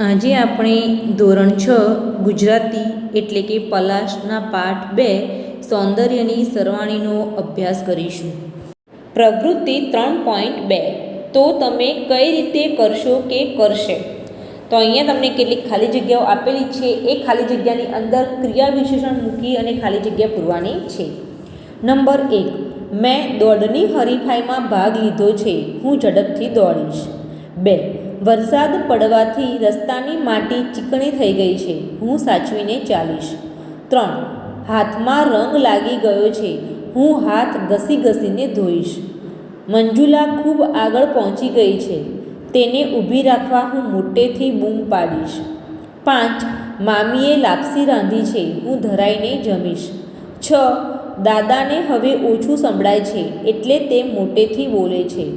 આજે આપણે ધોરણ છ, ગુજરાતી એટલે કે પલાશના પાઠ બે, સૌંદર્યની સરવાણીનો અભ્યાસ કરીશું. પ્રવૃત્તિ ત્રણ પોઈન્ટ બે. તો તમે કઈ રીતે કરશો કે કરશે? તો અહીંયા તમને કેટલીક ખાલી જગ્યાઓ આપેલી છે. એ ખાલી જગ્યાની અંદર ક્રિયા વિશેષણ મૂકી અને ખાલી જગ્યા પૂરવાની છે. નંબર એક. મેં દોડની હરીફાઈમાં ભાગ લીધો છે. હું ઝડપથી દોડીશ. બે. વરસાદ પડવાથી રસ્તાની માટી ચીકણી થઈ ગઈ છે. હું સાચવીને ચાલીશ. ત્રણ. હાથમાં રંગ લાગી ગયો છે. હું હાથ ઘસી ઘસીને ધોઈશ. મંજુલા ખૂબ આગળ પહોંચી ગઈ છે. તેને ઊભી રાખવા હું મોટેથી બૂમ પાડીશ. પાંચ. મામીએ લાપસી રાંધી છે. હું ધરાઈને જમીશ. છ. દાદાને હવે ઓછું સંભળાય છે. એટલે તે મોટેથી બોલે છે.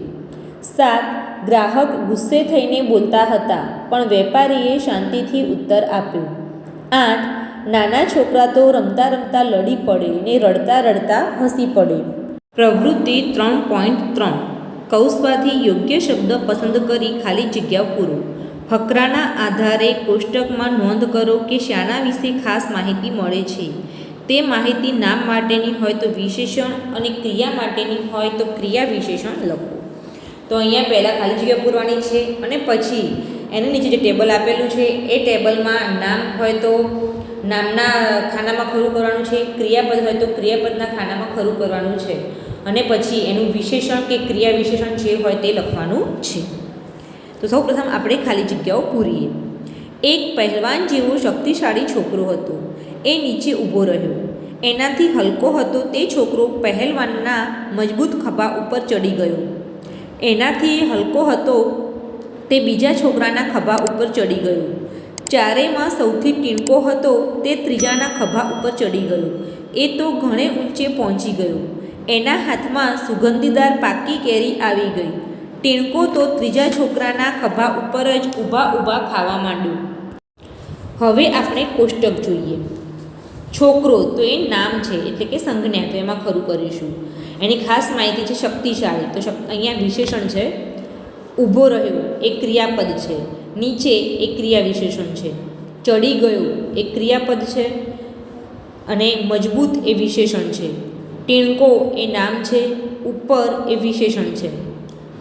સાત. ગ્રાહક ગુસ્સે થઈને બોલતા હતા, પણ વેપારીએ શાંતિથી ઉત્તર આપ્યો. આઠ, નાના છોકરા તો રમતા રમતા લડી પડે ને રડતા રડતા હસી પડે. પ્રવૃત્તિ ત્રણ પોઈન્ટ ત્રણ. કૌશમાંથી યોગ્ય શબ્દ પસંદ કરી ખાલી જગ્યા પૂરો. ફકરાના આધારે કોષ્ટકમાં નોંધ કરો કે શાના વિશે ખાસ માહિતી મળે છે. તે માહિતી નામ માટેની હોય તો વિશેષણ અને ક્રિયા માટેની હોય તો ક્રિયા વિશેષણ લખો. તો અહીંયા પહેલાં ખાલી જગ્યા પૂરવાની છે અને પછી એની નીચે જે ટેબલ આપેલું છે, એ ટેબલમાં નામ હોય તો નામના ખાનામાં ખરું કરવાનું છે, ક્રિયાપદ હોય તો ક્રિયાપદના ખાનામાં ખરું કરવાનું છે. અને પછી એનું વિશેષણ કે ક્રિયા વિશેષણ જે હોય તે લખવાનું છે. તો સૌપ્રથમ આપણે ખાલી જગ્યાઓ પૂરીએ. એક પહેલવાન જેવો શક્તિશાળી છોકરો હતો. એ નીચે ઊભો રહ્યો. એનાથી હલકો હતો તે છોકરો પહેલવાનના મજબૂત ખભા ઉપર ચડી ગયો. એનાથી હલકો હતો. તે બીજા છોકરાના ખભા ઉપર ચડી ગયો. ચારેમાં સૌથી ટીણકો હતો, તે ત્રીજાના ખભા ઉપર ચડી ગયો. એ તો ઘણે ઊંચે પહોંચી ગયો. એના હાથમાં સુગંધીદાર પાકી કેરી આવી ગઈ. ટીણકો તો ત્રીજા છોકરાના ખભા ઉપર જ ઊભા ઊભા ખાવા માંડ્યો. હવે આપણે કોષ્ટક જોઈએ. છોકરો, તો એ નામ છે, એટલે કે સંજ્ઞા, તો એમાં ખરું કરીશું. એની ખાસ માહિતી છે શક્તિશાળી. તો અહીંયા વિશેષણ છે, ઊભો રહ્યો, એ ક્રિયાપદ છે. નીચે એ ક્રિયા વિશેષણ છે. ચડી ગયો, એ ક્રિયાપદ છે. અને મજબૂત એ વિશેષણ છે. ટીણકો એ નામ છે, ઉપર એ વિશેષણ છે.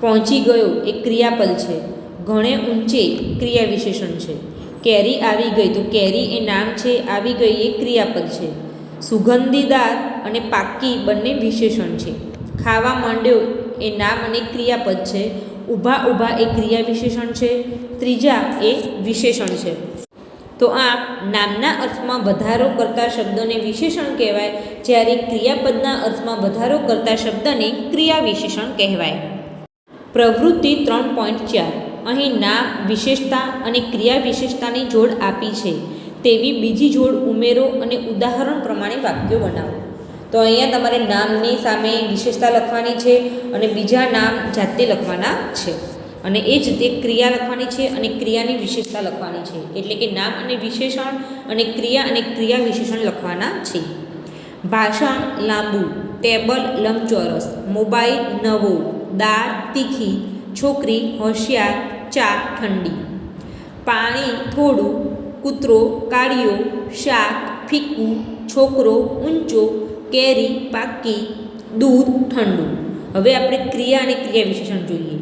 પહોંચી ગયો, એ ક્રિયાપદ છે. ઘણે ઊંચે ક્રિયા વિશેષણ છે. કેરી આવી ગઈ. તો કેરી એ નામ છે, આવી ગઈ એ ક્રિયાપદ છે. સુગંધીદાર અને પાકી બંને વિશેષણ છે. ખાવા માંડ્યો એ નામ અને ક્રિયાપદ છે. ઊભા ઊભા એ ક્રિયા વિશેષણ છે. ત્રીજા એ વિશેષણ છે. તો આ નામના અર્થમાં વધારો કરતા શબ્દને વિશેષણ કહેવાય, જ્યારે ક્રિયાપદના અર્થમાં વધારો કરતા શબ્દને ક્રિયા વિશેષણ કહેવાય. પ્રવૃત્તિ ત્રણ પોઈન્ટ ચાર. અહીં નામ વિશેષતા અને ક્રિયા વિશેષતાની જોડ આપી છે. તેવી બીજી જોડ ઉમેરો અને ઉદાહરણ પ્રમાણે વાક્યો બનાવો. તો અહીંયા તમારે નામની સામે વિશેષતા લખવાની છે અને બીજા નામ જાતે લખવાના છે. અને એ જ તે ક્રિયા લખવાની છે અને ક્રિયાની વિશેષતા લખવાની છે. એટલે કે નામ અને વિશેષણ અને ક્રિયા અને ક્રિયા વિશેષણ લખવાના છે. ભાષણ લાંબુ, ટેબલ લંબચોરસ, મોબાઈલ નવો, દાળ તીખી, છોકરી, હોશિયાર ચા ઠંડી. પાણી થોડું, કૂતરો કાળિયો શાક, ફીકું, છોકરો, ઊંચો, કેરી, પાકી, દૂધ ઠંડુ. હવે આપણે ક્રિયા અને ક્રિયા વિશેષણ જોઈએ.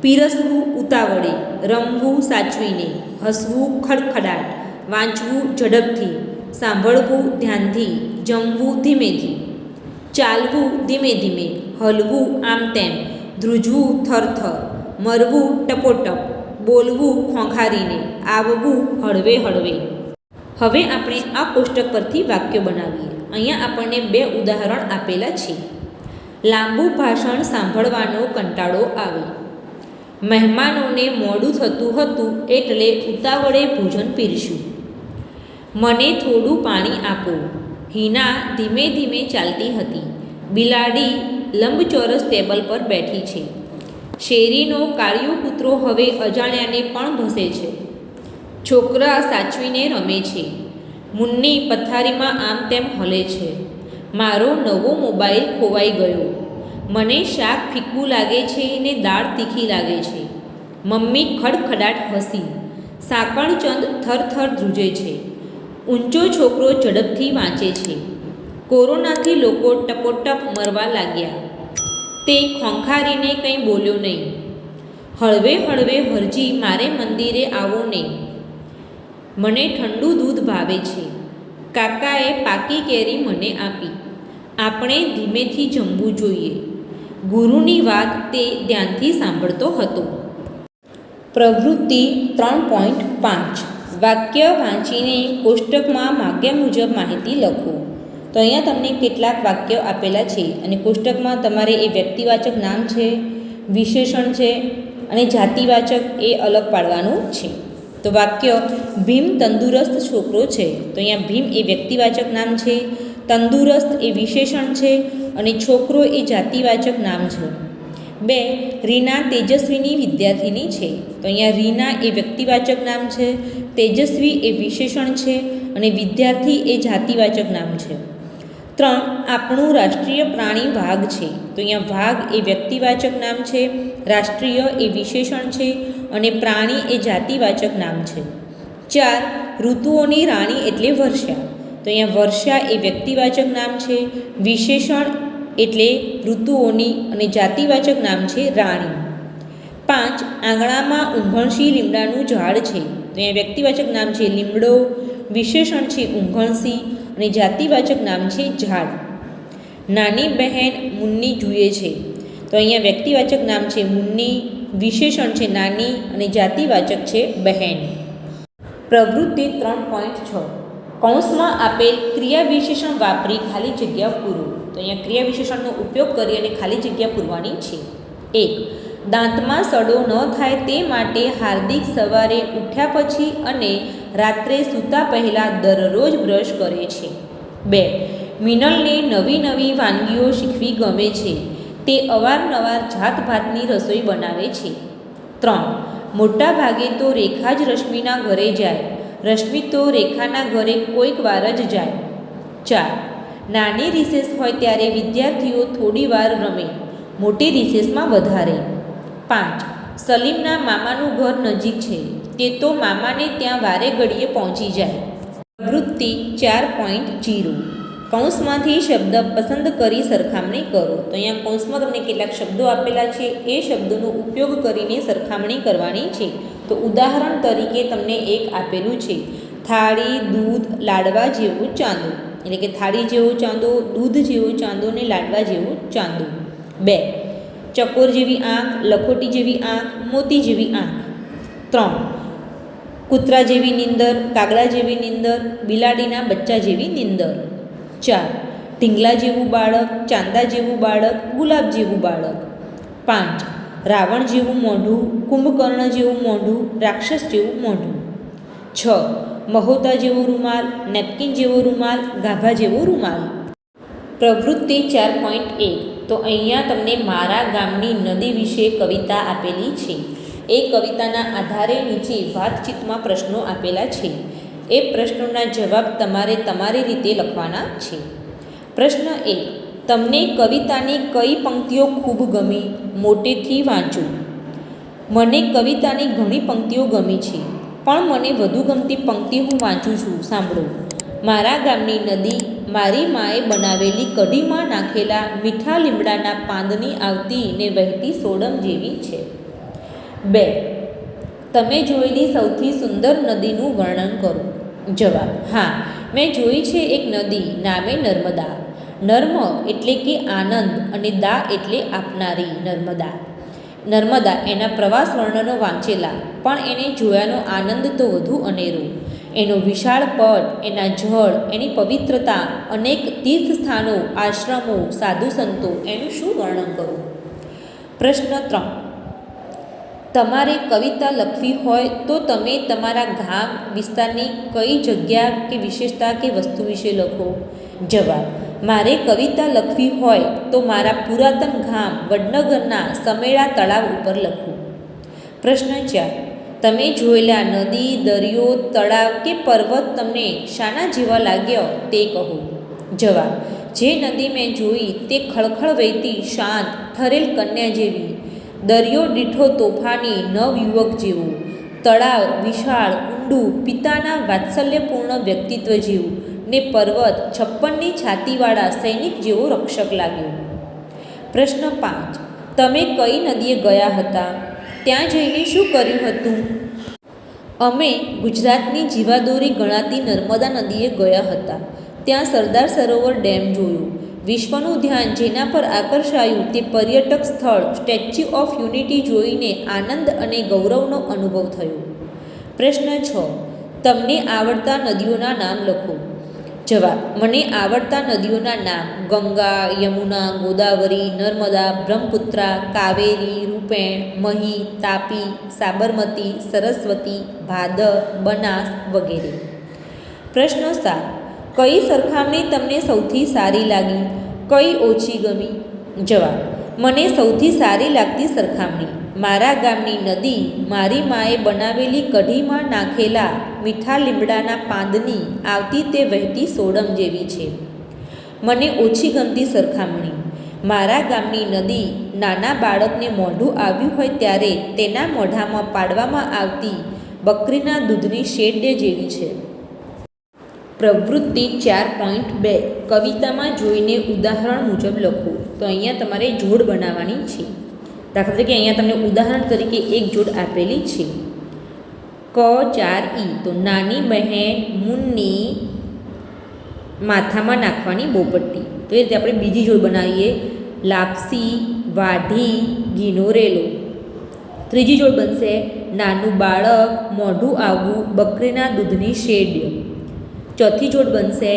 પીરસવું ઉતાવળે, રમવું સાચવીને, હસવું ખડખડાટ, વાંચવું ઝડપથી, સાંભળવું ધ્યાનથી, જમવું ધીમેથી. ચાલવું ધીમે ધીમે, હલવું આમ તેમ, ધ્રુજવું થરથર મરવું ટપોટપ, બોલવું ખોંખારીને, આવવું હળવે હળવે. હવે આપણે આ કોષ્ટક પરથી વાક્ય બનાવીએ. અહીંયા આપણને બે ઉદાહરણ આપેલા છે. લાંબુ ભાષણ સાંભળવાનો કંટાળો આવે. મહેમાનોને મોડું થતું હતું એટલે ઉતાવળે ભોજન પીરશું. મને થોડું પાણી આપો. હિના ધીમે ધીમે ચાલતી હતી. બિલાડી લંબચોરસ ટેબલ પર બેઠી છે. શેરીનો કાળિયો કૂતરો હવે અજાણ્યાને પણ ભસે છે. છોકરા સાચવીને રમે છે. મુન્ની પથારીમાં આમ તેમ હલે છે. મારો નવો મોબાઈલ ખોવાઈ ગયો. મને શાક ફીક્કું લાગે છે ને દાળ તીખી લાગે છે. મમ્મી ખડખડાટ હસી. સાકણચંદ થરથર ધ્રુજે છે. ઊંચો છોકરો ઝડપથી વાંચે છે. કોરોનાથી લોકો ટપોટપ મરવા લાગ્યા. તે ખોંખારીને કંઈ બોલ્યો નહીં. હળવે હળવે હરજી, મારે મંદિરે આવો નહીં. મને ઠંડુ દૂધ ભાવે છે. કાકાએ પાકી કેરી મને આપી. આપણે ધીમેથી જમવું જોઈએ. ગુરુની વાત તે ધ્યાનથી સાંભળતો હતો. પ્રવૃત્તિ ત્રણ પોઈન્ટ પાંચ. વાક્ય વાંચીને કોષ્ટકમાં માગ્યા મુજબ માહિતી લખો. તો અહીંયા તમને કેટલાક વાક્યો આપેલા છે અને કોષ્ટકમાં તમારે એ વ્યક્તિવાચક નામ છે, વિશેષણ છે અને જાતિવાચક એ અલગ પાડવાનું છે. તો વાક્ય, ભીમ તંદુરસ્ત છોકરો છે. તો અહીંયા ભીમ એ વ્યક્તિવાચક નામ છે, તંદુરસ્ત એ વિશેષણ છે અને છોકરો એ જાતિવાચક નામ છે. બે, રીના તેજસ્વીની વિદ્યાર્થીની છે. તો અહીંયા રીના એ વ્યક્તિવાચક નામ છે, તેજસ્વી એ વિશેષણ છે અને વિદ્યાર્થી એ જાતિવાચક નામ છે. ત્રણ, આપણું રાષ્ટ્રીય પ્રાણી વાઘ છે. તો અહીંયા વાઘ એ વ્યક્તિવાચક નામ છે, રાષ્ટ્રીય એ વિશેષણ છે અને પ્રાણી એ જાતિવાચક નામ છે. ચાર, ઋતુઓની રાણી એટલે વર્ષા. તો અહીંયા વર્ષા એ વ્યક્તિવાચક નામ છે, વિશેષણ એટલે ઋતુઓની અને જાતિવાચક નામ છે રાણી. પાંચ, આંગણામાં ઊંઘણસી લીમડાનું ઝાડ છે. તો અહીંયા વ્યક્તિવાચક નામ છે લીમડો, વિશેષણ છે ઉંઘણસી અને જાતિવાચક નામ છે ઝાડ. નાની બહેન મુન્ની જુએ છે. તો અહીંયા વ્યક્તિવાચક નામ છે મુન્ની, વિશેષણ છે નાની અને જાતિવાચક છે બહેન. પ્રવૃત્તિ ત્રણ પોઈન્ટ છ. કૌંસમાં આપેલ ક્રિયા વિશેષણ વાપરી ખાલી જગ્યા પૂરો. તો અહીંયા ક્રિયા વિશેષણનો ઉપયોગ કરી અને ખાલી જગ્યા પૂરવાની છે. એક, દાંતમાં સડો ન થાય તે માટે હાર્દિક સવારે ઉઠ્યા પછી અને રાત્રે સૂતા પહેલાં દરરોજ બ્રશ કરે છે. બે, મિનલને નવી નવી વાનગીઓ શીખવી ગમે છે. તે અવારનવાર જાતભાતની રસોઈ બનાવે છે. ત્રણ મોટા ભાગે તો રેખા જ રશ્મિના ઘરે જાય. રશ્મિ તો રેખાના ઘરે કોઈક વાર જ જાય. ચાર, નાની રિસેસ હોય ત્યારે વિદ્યાર્થીઓ થોડી વાર રમે. મોટી રિસેસમાં વધારે. પાંચ, સલીમના મામાનું ઘર નજીક છે. તે તો મામાને ત્યાં વારે ઘડીએ પહોંચી જાય. પ્રવૃત્તિ ચાર પોઈન્ટ જીરો કૌંસમાંથી શબ્દ પસંદ કરી સરખામણી કરો. તો અહીંયા કૌંસમાં તમને કેટલાક શબ્દો આપેલા છે. એ શબ્દોનો ઉપયોગ કરીને સરખામણી કરવાની છે. તો ઉદાહરણ તરીકે તમને એક આપેલું છે. થાળી, દૂધ, લાડવા જેવું ચાંદો. એટલે કે થાળી જેવો ચાંદો, દૂધ જેવો ચાંદો ને લાડવા જેવો ચાંદો. બે. ચકોર જેવી આંખ, લખોટી જેવી આંખ, મોતી જેવી આંખ. ત્રણ. કૂતરા જેવી નીંદર, કાગડા જેવી નીંદર, બિલાડીના બચ્ચા જેવી નીંદર. ચાર, ઢીંગલા જેવું બાળક, ચાંદા જેવું બાળક, ગુલાબ જેવું બાળક. પાંચ, રાવણ જેવું મોઢું, કુંભકર્ણ જેવું મોઢું, રાક્ષસ જેવું મોઢું. છ, મહોતા જેવો રૂમાલ, નેપકિન જેવો રૂમાલ, ગાભા જેવો રૂમાલ. પ્રવૃત્તિ ચાર પોઈન્ટ એક. તો અહીંયા તમને મારા ગામની નદી વિશે કવિતા આપેલી છે. એ કવિતાના આધારે નીચે વાતચીતમાં પ્રશ્નો આપેલા છે. એ પ્રશ્નોના જવાબ તમારે તમારી રીતે લખવાના છે. પ્રશ્ન એક, તમને કવિતાની કઈ પંક્તિઓ ખૂબ ગમી? મોટેથી વાંચો. મને કવિતાની ઘણી પંક્તિઓ ગમી છે, પણ મને વધુ ગમતી પંક્તિ હું વાંચું છું, સાંભળો. મારા ગામની નદી, મારી માએ બનાવેલી કઢીમાં નાખેલા મીઠા લીમડાના પાંદની આવતી ને વહેતી સોડમ જેવી છે. બે. તમે જોયેલી સૌથી સુંદર નદીનું વર્ણન કરો. જવાબ, હા. મેં જોઈ છે એક નદી, નામે નર્મદા. નર્મ એટલે કે આનંદ અને દા એટલે આપનારી નર્મદા. નર્મદા એના પ્રવાસ વર્ણનો વાંચેલા, પણ એને જોયાનો આનંદ તો વધુ અનેરો. એનો વિશાળ પટ, એના જળ, એની પવિત્રતા, અનેક તીર્થસ્થાનો, આશ્રમો, સાધુ સંતો, એનું શું વર્ણન કરવું પ્રશ્ન ત્રણ. તમારે કવિતા લખવી હોય તો તમે તમારા ગામ વિસ્તારની કઈ જગ્યા કે વિશેષતા કે વસ્તુ વિશે લખો. જવાબ, મારે કવિતા લખવી હોય તો મારા પુરાતન ગામ વડનગરના સમેળા તળાવ ઉપર લખું પ્રશ્ન ચાર, તમે જોયેલા નદી, દરિયો, તળાવ કે પર્વત તમને શાના જેવા લાગ્યો તે કહો. જવાબ, જે નદી મેં જોઈ તે ખળખળ વહેતી શાંત, ઠરેલ કન્યા જેવી. દરિયો દીઠો તોફાની નવયુવક જેવો. તળાવ, વિશાળ, ઊંડું, પિતાના વાત્સલ્યપૂર્ણ વ્યક્તિત્વ જેવું ને પર્વત છપ્પનની છાતીવાળા સૈનિક જેવો રક્ષક લાગ્યો. પ્રશ્ન પાંચ. તમે કઈ નદીએ ગયા હતા? ત્યાં જઈને શું કર્યું હતું? અમે ગુજરાતની જીવાદોરી ગણાતી નર્મદા નદીએ ગયા હતા. ત્યાં સરદાર સરોવર ડેમ જોયો. વિશ્વનું ધ્યાન જેના પર આકર્ષાયું તે પર્યટક સ્થળ સ્ટેચ્યુ ઓફ યુનિટી જોઈને આનંદ અને ગૌરવનો અનુભવ થયો. પ્રશ્ન છ, તમને આવડતા નદીઓના નામ લખો. જવાબ, મને આવડતા નદીઓના નામ ગંગા, યમુના, ગોદાવરી, નર્મદા, બ્રહ્મપુત્રા, કાવેરી, રૂપેણ, મહી, તાપી, સાબરમતી, સરસ્વતી, ભાદર, બનાસ વગેરે. પ્રશ્ન સાત કઈ સરખામણી તમને સૌથી સારી લાગી? કઈ ઓછી ગમી? જવાબ, મને સૌથી સારી લાગતી સરખામણી. મારા ગામની નદી મારી માએ બનાવેલી કઢીમાં નાખેલા મીઠા લીમડાના પાંદની આવતી તે વહેતી સોડમ જેવી છે. મને ઓછી ગમતી સરખામણી. મારા ગામની નદી નાના બાળકને મોઢું આવ્યું હોય ત્યારે તેના મોઢામાં પાડવામાં આવતી બકરીના દૂધની શેડે જેવી છે. પ્રવૃત્તિ ચાર પોઈન્ટ બે. કવિતામાં જોઈને ઉદાહરણ મુજબ લખો. તો અહીંયા તમારે જોડ બનાવવાની છે. દાખલા તરીકે અહીંયા તમને ઉદાહરણ તરીકે એક જોડ આપેલી છે. ક ચાર ઈ. તો નાની બહેન મુન્ની માથામાં નાખવાની બોપટ્ટી. તો એ રીતે આપણે બીજી જોડ બનાવીએ. લાપસી, વાઢી ઘીનોરેલો ત્રીજી જોડ બનશે, નાનું બાળક, મોઢું આવવું બકરીના દૂધની શેડ ચોથી જોડ બનશે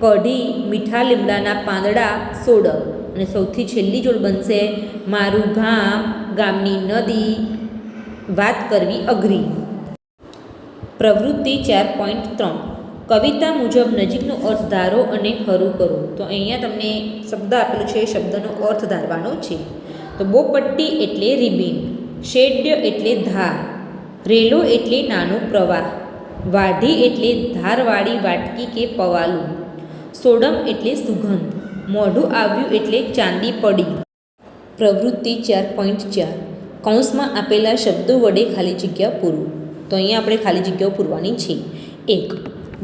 કઢી, મીઠા લીમડાના પાંદડા સોડર અને સૌથી છેલ્લી જોડ બનશે મારું ગામ, ગામની નદી. વાત કરવી અઘરી. પ્રવૃત્તિ ચાર પોઈન્ટ ત્રણ. કવિતા મુજબ નજીકનો અર્થ ધારો અને ખરું કરો. તો અહીંયા તમને શબ્દ આપેલો છે શબ્દનો અર્થ ધારવાનો છે. તો બોપટ્ટી એટલે રિબિન, શેડ્ય એટલે ધાર, રેલો એટલે નાનો પ્રવાહ. વાઢી એટલે ધારવાળી વાટકી કે પવાલું. સોડમ એટલે સુગંધ. મોઢું આવ્યું એટલે ચાંદી પડી. પ્રવૃત્તિ ચાર પોઈન્ટ ચાર. કૌંસમાં આપેલા શબ્દો વડે ખાલી જગ્યા પૂરું. તો અહીંયા આપણે ખાલી જગ્યાઓ પૂરવાની છે. એક.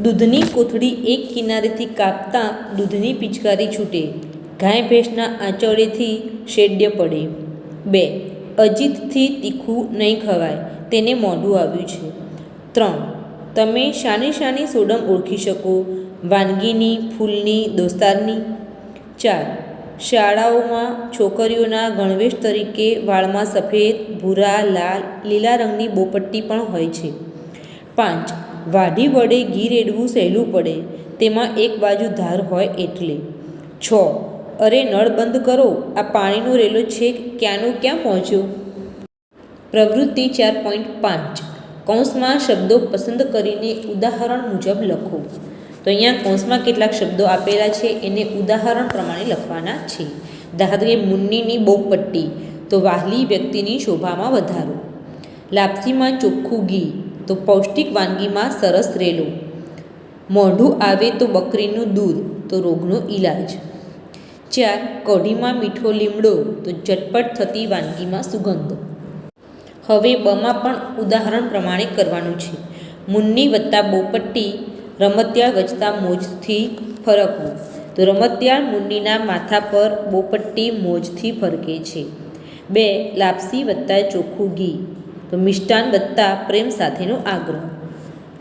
દૂધની કોથળી એક કિનારેથી કાપતા દૂધની પિચકારી છૂટે. ગાય ભેંસના આંચળેથી શેડ્ય પડે. બે. અજીતથી તીખું નહીં ખવાય. તેને મોઢું આવ્યું છે. ત્રણ. તમે શાની શાની સોડમ ઓળખી શકો. વાનગીની, ફૂલની, દોસ્તારની. ચાર, શાળાઓમાં છોકરીઓના ગણવેશ તરીકે વાળમાં સફેદ, ભૂરા, લાલ, લીલા રંગની બોપટ્ટી પણ હોય છે. પાંચ, વાઢી વડે ઘી રેડવું સહેલું પડે. તેમાં એક બાજુ ધાર હોય એટલે. છ, અરે નળ બંધ કરો. આ પાણીનો રેલો છે ક્યાંનો ક્યાં પહોંચ્યો? પ્રવૃત્તિ ચાર પોઈન્ટ પાંચ. કૌંસમાં શબ્દો પસંદ કરીને ઉદાહરણ મુજબ લખો. તો અહીંયા કૌંસમાં કેટલાક શબ્દો આપેલા છે, એને ઉદાહરણ પ્રમાણે લખવાના છે. દાખલા તરીકે મુન્નીની બોપટ્ટી તો વાહલી વ્યક્તિની શોભામાં વધારો. લાપસીમાં ચોખ્ખું ઘી, તો પૌષ્ટિક વાનગીમાં સરસ રેલો. મોઢું આવે તો બકરીનું દૂધ, તો રોગનો ઈલાજ. ચાર, કઢીમાં મીઠો લીમડો, તો ઝટપટ થતી વાનગીમાં સુગંધ. હવે બમાં પણ ઉદાહરણ પ્રમાણે કરવાનું છે. મુન્ની વત્તા બોપટ્ટી, રમતિયાળ વચતા મોજથી ફરકવું. તો રમતિયાળ મુન્નીના માથા પર બોપટ્ટી મોજથી ફરકે છે. બે, લાપસી વત્તા ચોખ્ખું ઘી. તો મિષ્ટાન વત્તા પ્રેમ સાથેનો આગ્રહ.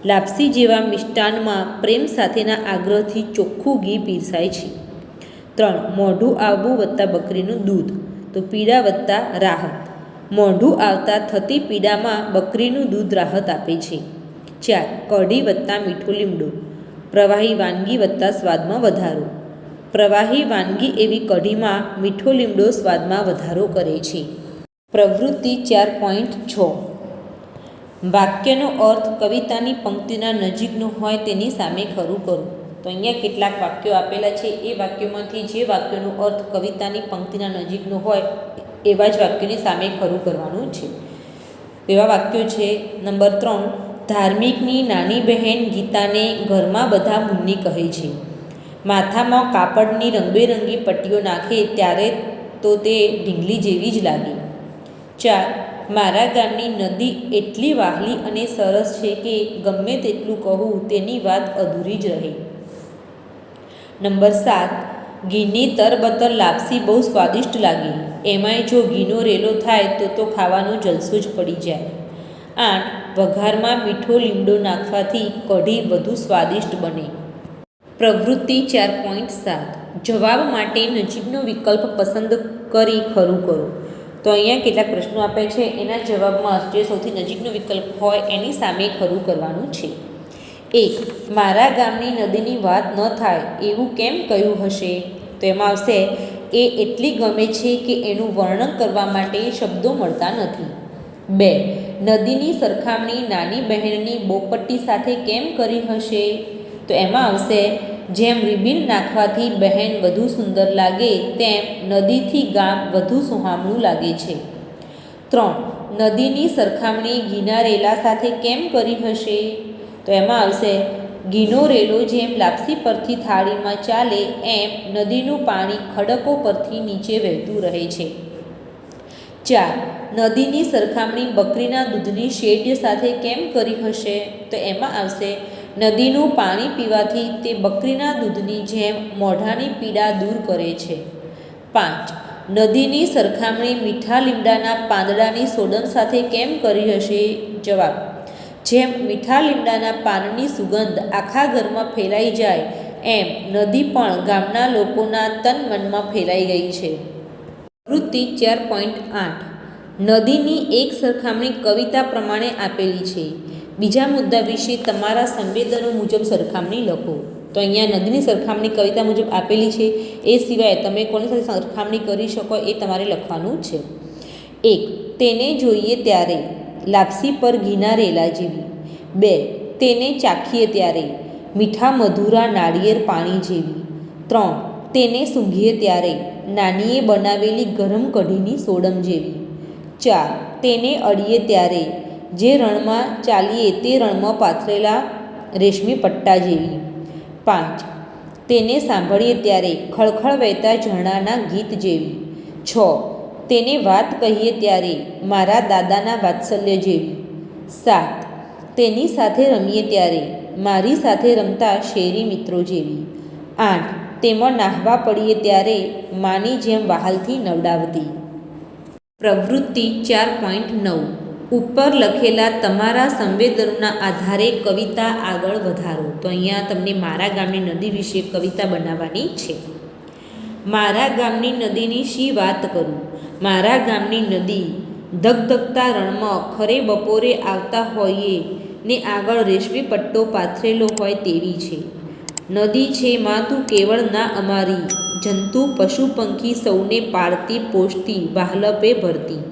લાપસી જેવા મિષ્ટાનમાં પ્રેમ સાથેના આગ્રહથી ચોખ્ખું ઘી પીરસાય છે. ત્રણ, મોઢું આવવું વત્તા બકરીનું દૂધ. તો પીડા વત્તા રાહત. મોઢું આવતા થતી પીડામાં બકરીનું દૂધ રાહત આપે છે. ચાર, કઢી વત્તા મીઠું લીમડું પ્રવાહી વાનગી વત્તા સ્વાદમાં વધારો. પ્રવાહી વાનગી એવી કઢીમાં મીઠો લીમડો સ્વાદમાં વધારો કરે છે. પ્રવૃત્તિ ચાર પોઈન્ટ છ. વાક્યનો અર્થ કવિતાની પંક્તિના નજીકનો હોય તેની સામે ખરું કરો. તો અહીંયા કેટલાક વાક્યો આપેલા છે. એ વાક્યોમાંથી જે વાક્યનો અર્થ કવિતાની પંક્તિના નજીકનો હોય એવા જ વાક્યોની સામે ખરું કરવાનું છે. એવા વાક્યો છે, નંબર ત્રણ, ધાર્મિકની નાની બહેન ગીતાને ઘરમાં બધા મુન્ની કહે છે. માથામાં કાપડની રંગબેરંગી પટ્ટીઓ નાખે ત્યારે તો તે ઢીંગલી જેવી જ લાગે. ચાર, મારા ગામની નદી એટલી વાહલી અને સરસ છે કે ગમે તેટલું કહું તેની વાત અધૂરી જ રહે. નંબર સાત, ઘીની તરબતર લાપસી બહુ સ્વાદિષ્ટ લાગી. એમાંય જો ઘીનો રેલો થાય તો તો ખાવાનો જલસો જ પડી જાય. આઠ, વઘારમાં મીઠો લીમડો નાખવાથી કઢી વધુ સ્વાદિષ્ટ બને. પ્રવૃત્તિ ચાર પોઈન્ટ સાત. જવાબ માટે નજીકનો વિકલ્પ પસંદ કરી ખરું કરો. તો અહીંયા કેટલાક પ્રશ્નો આપે છે. એના જવાબમાં જે સૌથી નજીકનો વિકલ્પ હોય એની સામે ખરું કરવાનું છે. એક, મારા ગામની નદીની વાત ન થાય એવું કેમ કહ્યું હશે? તો એમાં આવશે એ એટલી ગમે છે કે એનું વર્ણન કરવા માટે શબ્દો મળતા નથી. બે, નદીની સરખામણી નાની બહેનની બોપટ્ટી સાથે કેમ કરી હશે? તો એમાં આવશે, જેમ રિબિન નાખવાથી બહેન વધુ સુંદર લાગે, તેમ નદીથી ગામ વધુ સુહામણું લાગે છે. ત્રણ, નદીની સરખામણી ગિનારેલા સાથે કેમ કરી હશે? તો એમાં આવશે ઘીનો રેલો જેમ લાપસી પરથી થાળીમાં ચાલે, એમ નદીનું પાણી ખડકો પરથી નીચે વહેતું રહે છે. ચાર, નદીની સરખામણી બકરીના દૂધની શેડ સાથે કેમ કરી હશે? તો એમાં આવશે, નદીનું પાણી પીવાથી તે બકરીના દૂધની જેમ મોઢાની પીડા દૂર કરે છે. પાંચ, નદીની સરખામણી મીઠા લીમડાના પાંદડાની સોડન સાથે કેમ કરી હશે? જવાબ જેમ મીઠા લીમડાના પાનની સુગંધ આખા ઘરમાં ફેલાઈ જાય, એમ નદી પણ ગામના લોકોના તન મનમાં ફેલાઈ ગઈ છે. વૃત્તિ ચાર પોઈન્ટ આઠ. નદીની એક સરખામણી કવિતા પ્રમાણે આપેલી છે. બીજા મુદ્દા વિશે તમારા સંવેદનો મુજબ સરખામણી લખો. તો અહીંયા નદીની સરખામણી કવિતા મુજબ આપેલી છે. એ સિવાય તમે કોની સાથે સરખામણી કરી શકો એ તમારે લખવાનું છે. એક, તેને જોઈએ ત્યારે લાપસી પર ઘીના રેલા જેવી. બે, તેને ચાખીએ ત્યારે મીઠા મધુરા નાળિયેર પાણી જેવી. ત્રણ, તેને સૂંઘીએ ત્યારે નાનીએ બનાવેલી ગરમ કઢીની સોડમ જેવી. ચાર, તેને અડીએ ત્યારે જે રણમાં ચાલીએ તે રણમાં પાથરેલા રેશમી પટ્ટા જેવી. પાંચ, તેને સાંભળીએ ત્યારે ખળખળ વહેતા ઝરણાના ગીત જેવી. છ તેને વાત કહીએ ત્યારે મારા દાદાના વાત્સલ્ય જેવી. સાત. તેની સાથે રમીએ ત્યારે મારી સાથે રમતા શેરી મિત્રો જેવી. આઠ. તેમાં નાહવા પડીએ ત્યારે માની જેમ વહાલથી નવડાવતી. પ્રવૃત્તિ ચાર પોઈન્ટ નવ. ઉપર લખેલા તમારા સંવેદનોના આધારે કવિતા આગળ વધારો. તો અહીંયા તમને મારા ગામની નદી વિશે કવિતા બનાવવાની છે. મારા ગામની નદીની શી વાત કરું? મારા ગામની નદી ધગધગતા રણમાં ખરે બપોરે આવતા હોઈએ ને આગળ રેશમી પટ્ટો પાથરેલો હોય તેવી છે. નદી છે માં તું કેવળ ના અમારી, જંતુ, પશુ, પંખી સૌને પાળતી, પોષતી, વાહલપે ભરતી.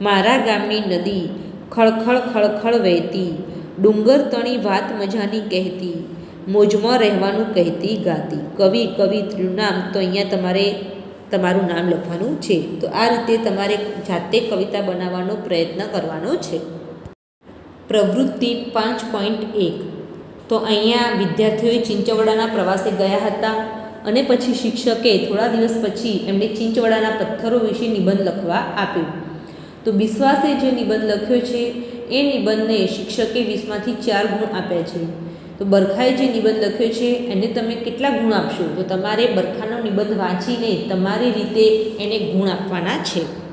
મારા ગામની નદી ખળખળ ખળખળ વહેતી, ડુંગર તણી વાત મજાની કહેતી, મોજમાં રહેવાનું કહેતી ગાતી. કવિ કવિત્રીનું નામ તો અહીંયા તમારે તમારું નામ લખવાનું છે. તો આ રીતે તમારે જાતે કવિતા બનાવવાનો પ્રયત્ન કરવાનો છે. પ્રવૃત્તિ પાંચ પોઈન્ટ એક. તો અહીંયા વિદ્યાર્થીઓએ ચિંચવડાના પ્રવાસે ગયા હતા અને પછી શિક્ષકે થોડા દિવસ પછી એમને ચિંચવડાના પથ્થરો વિશે નિબંધ લખવા આપ્યો. તો બિસ્વાસે જે નિબંધ લખ્યો છે, એ નિબંધને શિક્ષકે વીસમાંથી ચાર ગુણ આપ્યા છે. તો બરખાએ જે નિબંધ લખ્યો છે, એને તમે કેટલા ગુણ આપશો? તો તમારે બરખાનો નિબંધ વાંચીને તમારી રીતે એને ગુણ આપવાના છે.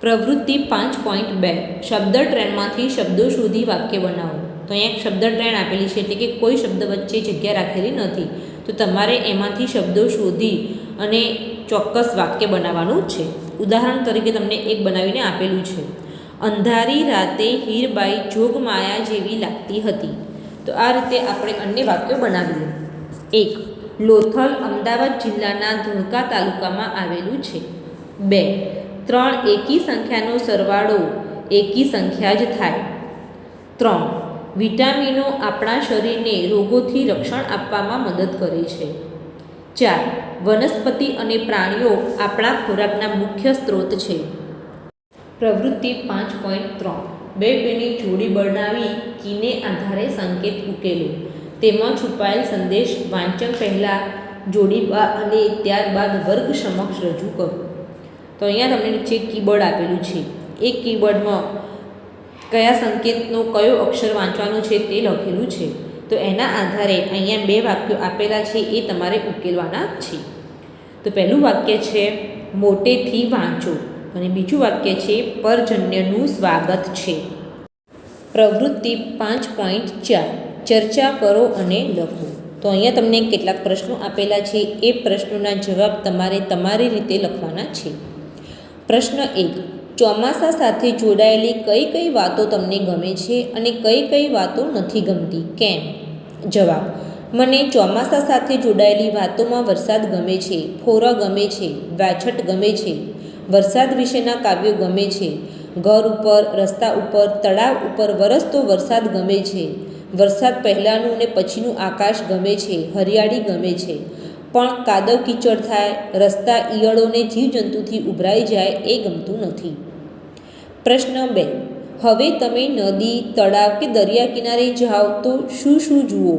પ્રવૃત્તિ પાંચ પોઈન્ટ બે. શબ્દ ટ્રેનમાંથી શબ્દો શોધી વાક્ય બનાવો. તો અહીંયા એક શબ્દ ટ્રેન આપેલી છે, એટલે કે કોઈ શબ્દ વચ્ચે જગ્યા રાખેલી નથી. તો તમારે એમાંથી શબ્દો શોધી અને ચોક્કસ વાક્ય બનાવવાનું છે. ઉદાહરણ તરીકે તમને એક બનાવીને આપેલું છે. અંધારી રાતે હીરબાઈ જોગમાયા જેવી લાગતી હતી. તો આ રીતે આપણે અન્ય વાક્યો બનાવીએ. એક, લોથલ અમદાવાદ જિલ્લાના ધોળકા તાલુકામાં આવેલું છે. બે, ત્રણ, એકી સંખ્યાનો સરવાળો એકી સંખ્યા જ થાય. ત્રણ, વિટામિનો આપણા શરીરને રોગોથી રક્ષણ આપવામાં મદદ કરે છે. ચાર, વનસ્પતિ અને પ્રાણીઓ આપણા ખોરાકના મુખ્ય સ્ત્રોત છે. પ્રવૃત્તિ પાંચ પોઈન્ટ ત્રણ. બે બેની જોડી બનાવી કીને આધારે સંકેત ઉકેલો. તેમાં છુપાયેલ સંદેશ વાંચન પહેલાં જોડી બા- અને ત્યારબાદ વર્ગ સમક્ષ રજૂ કરો. તો અહીંયા તમને નીચે કીબોર્ડ આપેલું છે. એ કીબોર્ડમાં કયા સંકેતનો કયો અક્ષર વાંચવાનો છે તે લખેલું છે. તો એના આધારે અહીંયા બે વાક્યો આપેલા છે એ તમારે ઉકેલવાના છે. તો પહેલું વાક્ય છે, મોટેથી વાંચો. અને બીજું વાક્ય છે, પરજન્યનું સ્વાગત છે. પ્રવૃત્તિ પાંચ પોઈન્ટ ચાર. ચર્ચા કરો અને લખો. તો અહીંયા તમને કેટલાક પ્રશ્નો આપેલા છે. એ પ્રશ્નોના જવાબ તમારે તમારી રીતે લખવાના છે. પ્રશ્ન એક. ચોમાસા સાથે જોડાયેલી કઈ કઈ વાતો તમને ગમે છે અને કઈ કઈ વાતો નથી ગમતી? કેમ? જવાબ. મને ચોમાસા સાથે જોડાયેલી વાતોમાં વરસાદ ગમે છે, ફોરા ગમે છે, વાછટ ગમે છે વરસાદ વિશેના કાવ્યો ગમે છે. ઘર ઉપર, રસ્તા ઉપર, તળાવ ઉપર વરસતો વરસાદ ગમે છે. વરસાદ પહેલાંનું ને પછીનું આકાશ ગમે છે, હરિયાળી ગમે છે. પણ કાદવ કીચડ થાય, રસ્તા ઈયળોને જીવજંતુથી ઉભરાઈ જાય એ ગમતું નથી. પ્રશ્ન બે. હવે તમે નદી, તળાવ કે દરિયા કિનારે જાઓ તો શું શું જુઓ?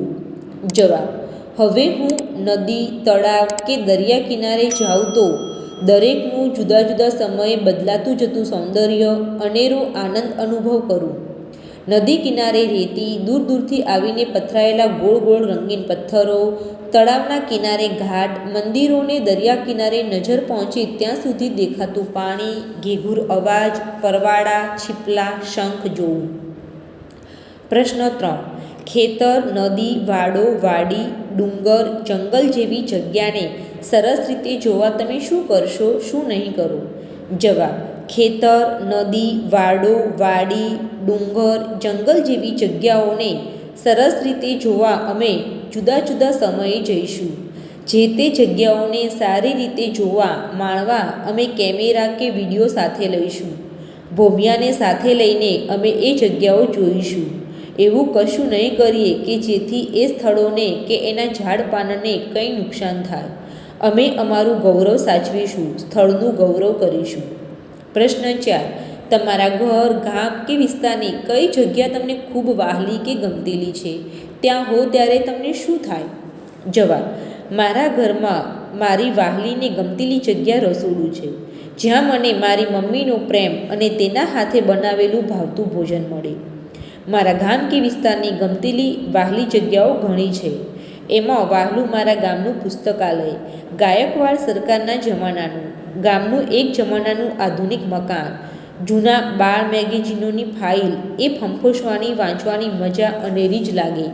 જવાબ. હવે હું નદી, તળાવ કે દરિયા કિનારે જાઉં તો દરેકનું જુદા જુદા સમયે બદલાતું જતું સૌંદર્ય, અનેરો આનંદ અનુભવ કરું. નદી કિનારે રેતી, દૂર દૂરથી આવીને પથરાયેલા ગોળ ગોળ રંગીન પથ્થરો, તળાવના કિનારે ઘાટ, મંદિરોને દરિયા કિનારે નજર પહોંચે ત્યાં સુધી દેખાતું પાણી, ઘેઘૂર અવાજ પરવાળા છીપલા, શંખ જોવું. પ્રશ્ન ત્રણ. ખેતર, નદી, વાડો, વાડી, ડુંગર, જંગલ જેવી જગ્યાને સરસ રીતે જોવા તમે શું કરશો, શું નહીં કરો? જવાબ, ખેતર, નદી, વાડો, વાડી, ડુંગર, જંગલ જેવી જગ્યાઓને સરસ રીતે જોવા અમે જુદા જુદા સમયે જઈશું. જે તે જગ્યાઓને સારી રીતે જોવા, માણવા અમે કેમેરા કે વીડિયો સાથે લઈશું. ભોમિયાને સાથે લઈને અમે એ જગ્યાઓ જોઈશું. એવું કશું નહીં કરીએ કે જેથી એ સ્થળોને કે એના ઝાડ પાનને કંઈ નુકસાન થાય. અમે અમારું ગૌરવ સાચવીશું, સ્થળનું ગૌરવ કરીશું. પ્રશ્ન ચાર, તમારા ઘર, ગામ કે વિસ્તારની કઈ જગ્યા તમને ખૂબ વાહલી કે ગમતેલી છે? ત્યાં હો ત્યારે તમને શું થાય? જવાબ, મારા ઘરમાં મારી વાહલીને ગમતેલી જગ્યા રસોડું છે. જ્યાં મને મારી મમ્મીનો પ્રેમ અને તેના હાથે બનાવેલું ભાવતું ભોજન મળે. મારા ગામ કે વિસ્તારની ગમતેલી વાહલી જગ્યાઓ ઘણી છે. એમાં વાહલું મારા ગામનું પુસ્તકાલય, ગાયકવાડ સરકારના જમાનાનું, ગામનું એક જમાનાનું આધુનિક મકાન, જૂના બાળ મેગેઝિનોની ફાઇલ, એ ફંફોસવાની, વાંચવાની મજા અનેરી જ લાગે.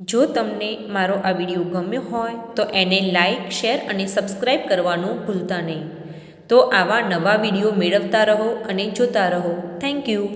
જો તમને મારો આ વીડિયો ગમ્યો હોય, તો એને લાઇક, શેર અને સબસ્ક્રાઈબ કરવાનું ભૂલતા નહીં. તો આવા નવા વીડિયો મેળવતા રહો અને જોતા રહો. Thank you.